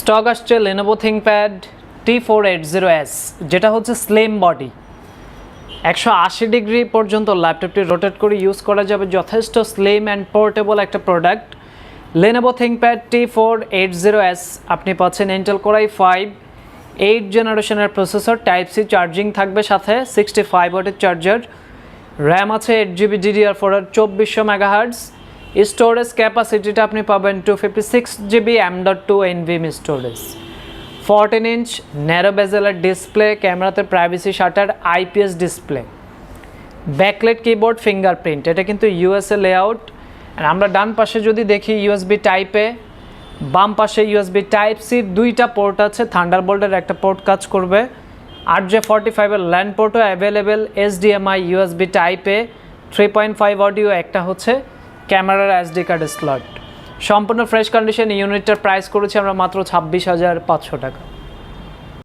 Stock আসছে Lenovo ThinkPad T four eight zero S যেটা হচ্ছে স্লেম বডি একশো আশি ডিগ্রি পর্যন্ত ল্যাপটপটি রোটেট করে ইউজ করা যাবে, যথেষ্ট স্লেম অ্যান্ড পোর্টেবল একটা product Lenovo ThinkPad T four eight zero S আপনি পাচ্ছেন Intel core i five eight জেনারেশনের প্রসেসর টাইপ সি চার্জিং থাকবে সাথে সিক্সটি ফাইভ ওয়াটের চার্জার র্যাম আছে এইট জিবি ডিডিআর ফোর চব্বিশশো মেগাহার্টস স্টোরেজ ক্যাপাসিটিটা আপনি পাবেন two fifty six GB M dot two NVMe storage fourteen inch narrow বেজেলার display ক্যামেরাতে privacy shutter IPS display backlit keyboard fingerprint এটা কিন্তু ইউএসএ লেআউট আমরা ডান পাশে যদি দেখি ইউএসবি টাইপে বাম পাশে ইউএসবি টাইপ সি দুইটা পোর্ট আছে। থান্ডারবোল্টের একটা পোর্ট কাজ করবে। আর যে ফর্টি ফাইভের ল্যান্ড পোর্টও অ্যাভেলেবেল এসডিএমআই ইউএসবি টাইপে থ্রি পয়েন্ট ফাইভ অডিও একটা হচ্ছে ক্যামেরার এসডি কার্ড স্লট সম্পূর্ণ ফ্রেশ কন্ডিশন ইউনিটটার প্রাইস করেছি আমরা মাত্র ছাব্বিশ হাজার পাঁচশো টাকা।